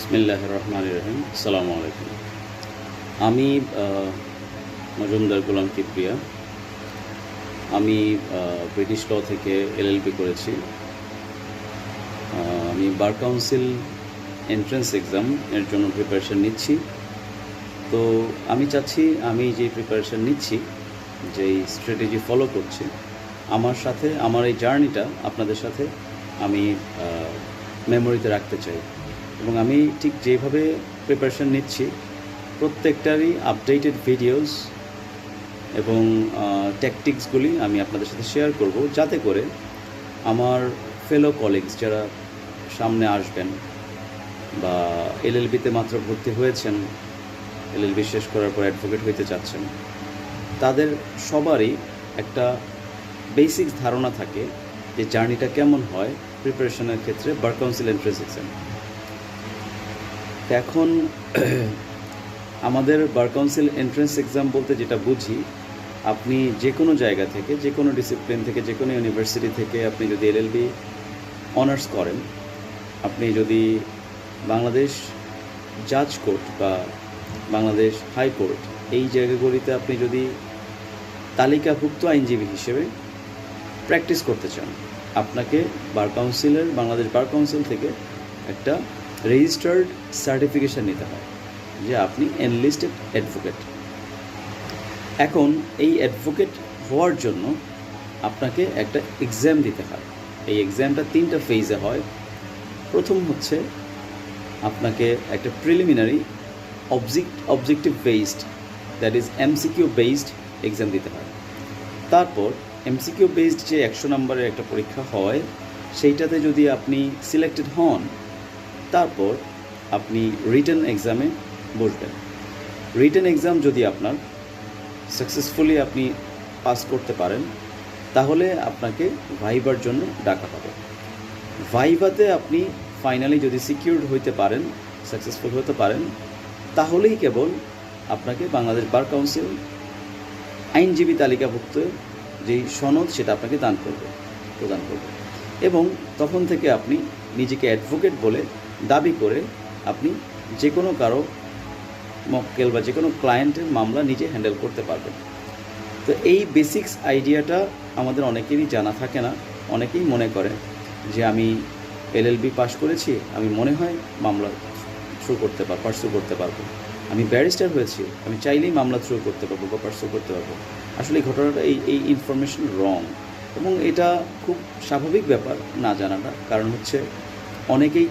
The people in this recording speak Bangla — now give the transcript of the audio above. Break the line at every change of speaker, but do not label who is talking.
বিসমিল্লাহ রহমান রহিম আসসালামু আলাইকুম আমি মজুমদার গোলাম কিপ্রিয়া। আমি ব্রিটিশ ল থেকে এলএলবি করেছি। আমি বার কাউন্সিল এন্ট্রান্স এক্সাম এর জন্য প্রিপারেশন নিচ্ছি। তো আমি চাচ্ছি, আমি যে প্রিপারেশন নিচ্ছি, যেই স্ট্র্যাটেজি ফলো করছি, আমার সাথে, আমার এই জার্নিটা আপনাদের সাথে আমি মেমোরিতে রাখতে চাই। এবং আমি ঠিক যেভাবে প্রিপারেশন নিচ্ছি, প্রত্যেকটারই আপডেটেড ভিডিওস এবং ট্যাকটিক্সগুলি আমি আপনাদের সাথে শেয়ার করব যাতে করে আমার ফেলো কলিগস যারা সামনে আসবেন বা এলএলবিতে মাত্র ভর্তি হয়েছেন এলএলবি শেষ করার পর অ্যাডভোকেট হইতে চাচ্ছেন, তাদের সবারই একটা বেসিক ধারণা থাকে যে জার্নিটা কেমন হয় প্রিপারেশনের ক্ষেত্রে বার কাউন্সিল এন্ট্রেন্স এক্সাম এখন আমাদের বার কাউন্সিল এন্ট্রেন্স এক্সাম বলতে যেটা বুঝি, আপনি যে কোনো জায়গা থেকে যে কোনো ডিসিপ্লিন থেকে যে কোনো ইউনিভার্সিটি থেকে আপনি যদি এলএলবি অনার্স করেন, আপনি যদি বাংলাদেশ জাজ কোর্ট বা বাংলাদেশ হাইকোর্ট এই জায়গাগুলিতে আপনি যদি তালিকাভুক্ত আইনজীবী হিসেবে প্র্যাকটিস করতে চান, আপনাকে বার কাউন্সিলের, বাংলাদেশ বার কাউন্সিল থেকে একটা রেজিস্টার্ড সার্টিফিকেশন নিতে হয়, যে আপনি এনলিস্টেড অ্যাডভোকেট এখন এই অ্যাডভোকেট হওয়ার জন্য আপনাকে একটা এক্সাম দিতে হয়। এই এক্সামটা তিনটা ফেজে হয়। প্রথম হচ্ছে আপনাকে একটা preliminary object objective based that is MCQ based exam দিতে হয়। তারপর এমসিকিউ বেসড যে একশো নম্বরের একটা পরীক্ষা হয়, সেইটাতে যদি আপনি সিলেক্টেড হন তারপর আপনি রিটার্ন এক্সামে বসবেন। রিটার্ন এক্সাম যদি আপনার সাকসেসফুলি আপনি পাস করতে পারেন, তাহলে আপনাকে ভাইবার জন্য ডাকা হবে। ভাইভাতে আপনি ফাইনালি যদি সিকিউরড হইতে পারেন সাকসেসফুল হতে পারেন, তাহলেই কেবল আপনাকে বাংলাদেশ বার কাউন্সিল আইনজীবী তালিকাভুক্ত যেই সনদ সেটা আপনাকে দান করবে, প্রদান করবে। এবং তখন থেকে আপনি নিজেকে অ্যাডভোকেট বলে দাবি করে আপনি যে কোনো কারও মক্কেল বা যে কোনো ক্লায়েন্টের মামলা নিজে হ্যান্ডেল করতে পারবেন। তো এই বেসিক্স আইডিয়াটা আমাদের অনেকেরই জানা থাকে না। অনেকেই মনে করে যে আমি এলএলবি পাশ করেছি, আমি মনে হয় মামলা থ্রু করতে পারব পার্সু করতে পারব। আমি ব্যারিস্টার হয়েছি, আমি চাইলেই মামলা থ্রু করতে পারব বা পার্সু করতে পারব। আসলে এই ঘটনাটা, এই এই ইনফরমেশন রং এবং এটা খুব স্বাভাবিক ব্যাপার না জানাটা। কারণ হচ্ছে অনেকেই